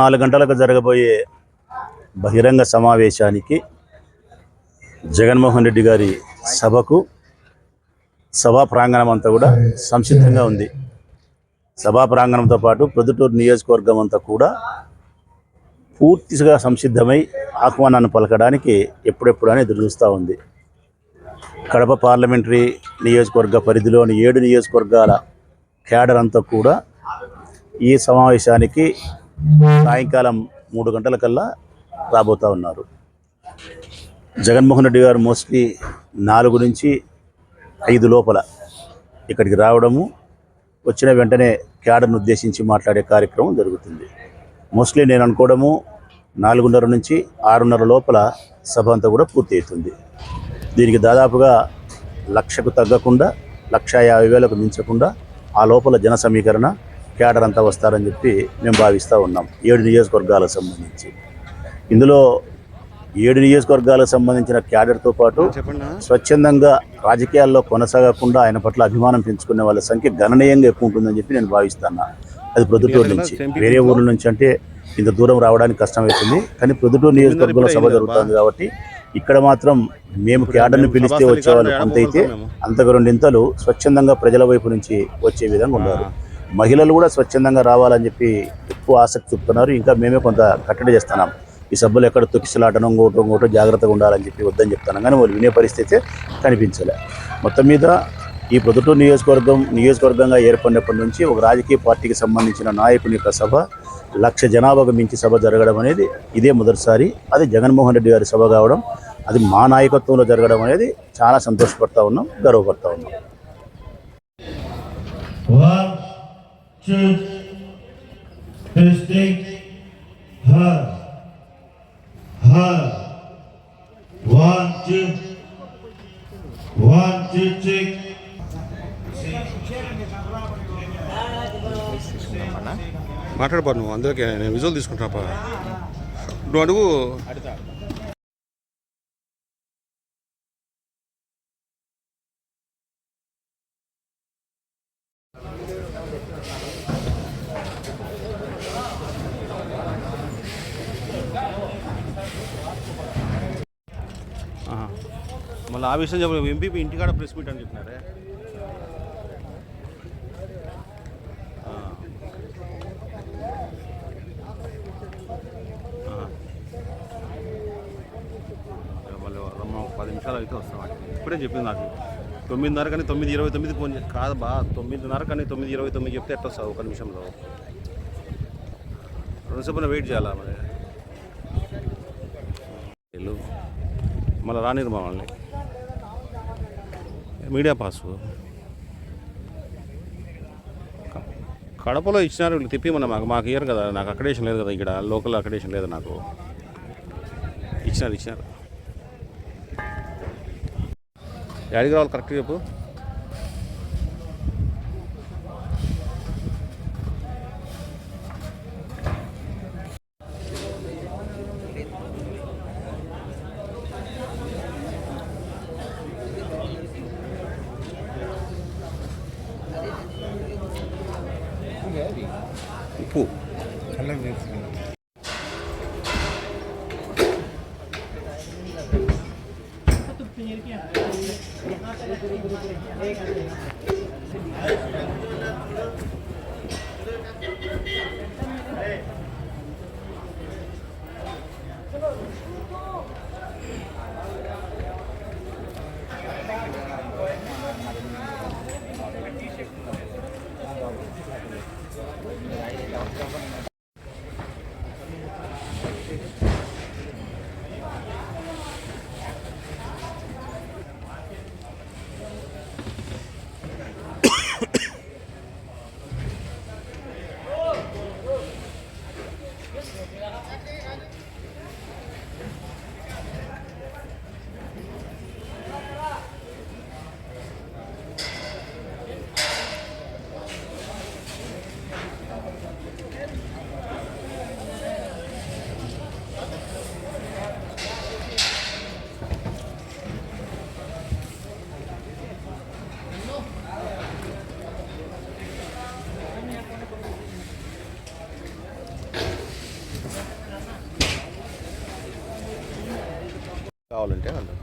నాలుగు గంటలకు జరగబోయే బహిరంగ సమావేశానికి జగన్మోహన్ రెడ్డి గారి సభకు సభా ప్రాంగణం అంతా కూడా సంసిద్ధంగా ఉంది. సభా ప్రాంగణంతో పాటు ప్రొద్దుటూరు నియోజకవర్గం అంతా కూడా పూర్తిగా సంసిద్ధమై ఆహ్వానాన్ని పలకడానికి ఎప్పుడెప్పుడు అని ఎదురు చూస్తూ ఉంది. కడప పార్లమెంటరీ నియోజకవర్గ పరిధిలోని ఏడు నియోజకవర్గాల క్యాడర్ అంతా కూడా ఈ సమావేశానికి సాయంకాలం మూడు గంటల కల్లా రాబోతూ ఉన్నారు. జగన్మోహన్ రెడ్డి గారు మోస్ట్లీ నాలుగు నుంచి ఐదు లోపల ఇక్కడికి రావడము వచ్చిన వెంటనే క్యాడర్ను ఉద్దేశించి మాట్లాడే కార్యక్రమం జరుగుతుంది. మోస్ట్లీ నేను అనుకోవడము నాలుగున్నర నుంచి ఆరున్నర లోపల సభ అంతా కూడా పూర్తి అవుతుంది దీనికి దాదాపుగా లక్షకు తగ్గకుండా లక్ష యాభై వేలకు మించకుండా ఆ లోపల జన సమీకరణ క్యాడర్ అంతా వస్తారని చెప్పి మేము భావిస్తూ ఉన్నాం. ఏడు నియోజకవర్గాలకు సంబంధించి. ఇందులో ఏడు నియోజకవర్గాలకు సంబంధించిన క్యాడర్తో పాటు స్వచ్ఛందంగా రాజకీయాల్లో కొనసాగకుండా ఆయన పట్ల అభిమానం పెంచుకునే వాళ్ళ సంఖ్య గణనీయంగా ఎక్కువ ఉంటుందని చెప్పి నేను భావిస్తున్నా అది ప్రొద్దుటూరు నుంచి. వేరే ఊర్ల నుంచి అంటే ఇంత దూరం రావడానికి కష్టమవుతుంది కానీ ప్రొద్దుటూరు నియోజకవర్గంలో సభ జరుగుతుంది కాబట్టి ఇక్కడ మాత్రం మేము క్యాడర్ని పిలిస్తే వచ్చే వాళ్ళు కొంత అయితే అంతకు రెండింతలు స్వచ్ఛందంగా ప్రజల వైపు నుంచి వచ్చే విధంగా ఉన్నారు మహిళలు కూడా స్వచ్ఛందంగా రావాలని చెప్పి ఎక్కువ ఆసక్తి చూపుతున్నారు. ఇంకా మేమే కొంత కట్టడి చేస్తున్నాం. ఈ సభ్యులు ఎక్కడ తొక్కిసలాటనం ఇంకోటో ఇంకోటో జాగ్రత్తగా ఉండాలని చెప్పి వద్దని చెప్తాను కానీ వాళ్ళు వినే పరిస్థితి కనిపించలే. మొత్తం మీద ఈ ప్రొద్దుటూరు నియోజకవర్గం నియోజకవర్గంగా ఏర్పడినప్పటి నుంచి ఒక రాజకీయ పార్టీకి సంబంధించిన నాయకుని యొక్క సభ లక్ష జనాభాకు మించి సభ జరగడం అనేది ఇదే మొదటిసారి. అది జగన్మోహన్ రెడ్డి గారి సభ కావడం అది మా నాయకత్వంలో జరగడం అనేది చాలా సంతోషపడతా ఉన్నాం గర్వపడతా ఉన్నాం. One, two, testing, her, her. One, two, one, two, check. మాట్లాడబా నువ్వు అందుకే నేను విజువల్ తీసుకుంటాపా నువ్వు అడుగు మళ్ళీ ఆ విషయం చెప్పలేదు. ఎంపీ ఇంటికాడ ప్రెస్ మీట్ అని చెప్పినారే. మళ్ళీ రమ్మ పది నిమిషాలు అయితే వస్తాం ఇప్పుడే చెప్పింది నాకు. తొమ్మిదిన్నర కానీ తొమ్మిది ఇరవై తొమ్మిది ఫోన్ కాదు బా తొమ్మిదిన్నర కానీ తొమ్మిది ఇరవై తొమ్మిది చెప్తే ఎట్లా వస్తావు? ఒక నిమిషంలో. రెండుసేపు వెయిట్ చేయాలా మరి? వెళ్ళు. మళ్ళీ రానిరు మమ్మల్ని మీడియా పాస్? కడపలో ఇచ్చినారు వీళ్ళు తిప్పి మన మాకు మాకు ఇయ్యరు కదా నాకు అక్కడేషన్ లేదు కదా ఇక్కడ లోకల్ అక్కడేషన్ లేదు నాకు. ఇచ్చినారు ఇచ్చినారు. యాడికి రావాలి కరెక్ట్ చెప్పు. ఉప్పు కళ్ళ వేసుకున్నాం కావాలంటే వాళ్ళు